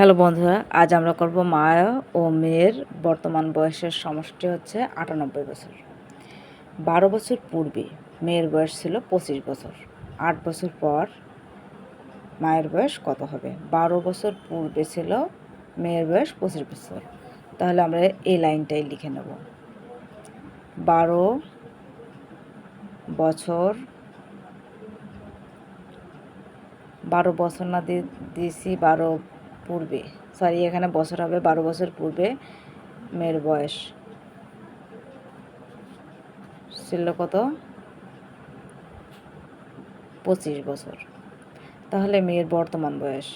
Hello বন্ধুরা, আজ আমরা করব মা ও মেয়ের বর্তমান বয়সের সমষ্টি হচ্ছে আটানব্বই বছর। বারো বছর পূর্বে মেয়ের বয়স ছিল পঁচিশ বছর। আট বছর পর মায়ের বয়স কত হবে? বারো বছর পূর্বে ছিল মেয়ের বয়স পঁচিশ বছর। তাহলে আমরা এই লাইনটাই লিখে নেব। বারো বছর বারো বছর না দিয়েছি বারো পূর্বে। সরি, এখানে বছর হবে বারো বছর পূর্বে মেয়ের বয়স। ছিল কত? পঁচিশ বছর। তাহলে মেয়ের বর্তমান বয়স।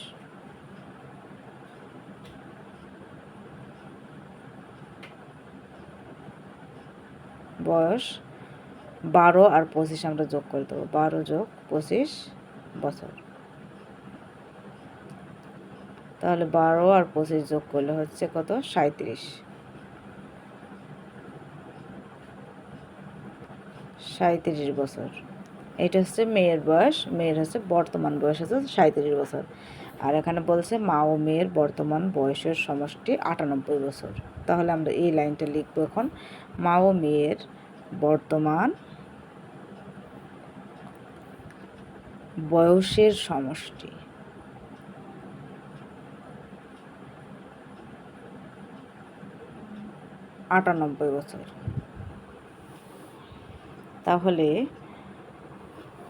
বয়স বারো আর পঁচিশ আমরা যোগ করে দেবো। বারো যোগ পঁচিশ বছর। তাহলে বারো আর পঁচিশ যোগ করলে হচ্ছে কত? সাঁত্রিশ সাঁত্রিশ বছর। এটা হচ্ছে মেয়ের বয়স, মেয়ের হচ্ছে বর্তমান বয়স হচ্ছে সাঁত্রিশ বছর। আর এখানে বলছে মা ও মেয়ের বর্তমান বয়সের সমষ্টি আটানব্বই বছর। তাহলে আমরা এই লাইনটা লিখব এখন। মা ও মেয়ের বর্তমান বয়সের সমষ্টি। আটানব্বই বছর। তাহলে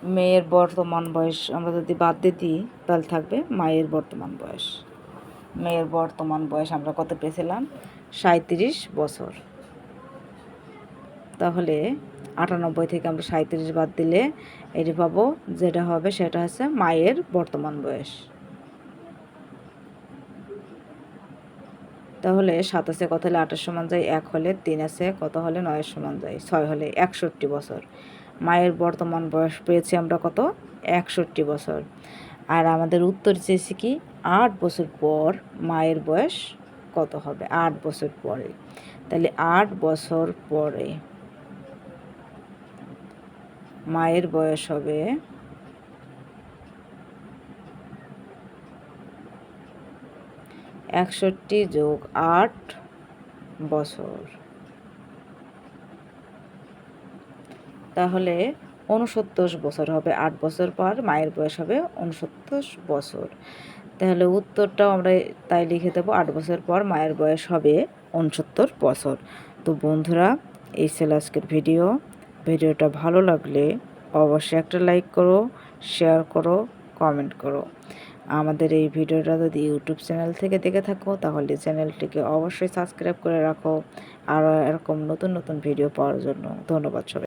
মেয়ের বর্তমান বয়স আমরা যদি বাদ দিয়ে দিই, তাহলে থাকবে মায়ের বর্তমান বয়স। মেয়ের বর্তমান বয়স আমরা কত পেয়েছিলাম? সাঁত্রিশ বছর। তাহলে আটানব্বই থেকে আমরা সাঁত্রিশ বাদ দিলে এটি পাবো, যেটা হবে সেটা হচ্ছে মায়ের বর্তমান বয়স। তাহলে সাতাশে কত হলে আটের সমান যায়? এক হলে তিন আছে, কত হলে নয়ের সমান যায়? ছয় হলে একষট্টি বছর। মায়ের বর্তমান বয়স পেয়েছি আমরা কত? একষট্টি বছর। আর আমাদের উত্তর চেয়েছি কি? আট বছর পর মায়ের বয়স কত হবে? আট বছর পরে। তাহলে আট বছর পরে মায়ের বয়স হবে একষট্টি যোগ আট বছর। তাহলে উনসত্তর বছর হবে, আট বছর পর মায়ের বয়স হবে উনসত্তর বছর। তাহলে উত্তরটাও আমরা তাই লিখে দেবো, আট বছর পর মায়ের বয়স হবে উনসত্তর বছর। তো বন্ধুরা, এই ছিল আজকের ভিডিও। ভিডিওটা ভালো লাগলে অবশ্যই একটা লাইক করো, শেয়ার করো, কমেন্ট করো। আমাদের এই ভিডিওটা যদি ইউটিউব চ্যানেল থেকে দেখে থাকো, তাহলে চ্যানেলটিকে অবশ্যই সাবস্ক্রাইব করে রাখো। আর এরকম নতুন নতুন ভিডিও পাওয়ার জন্য ধন্যবাদ সবাই।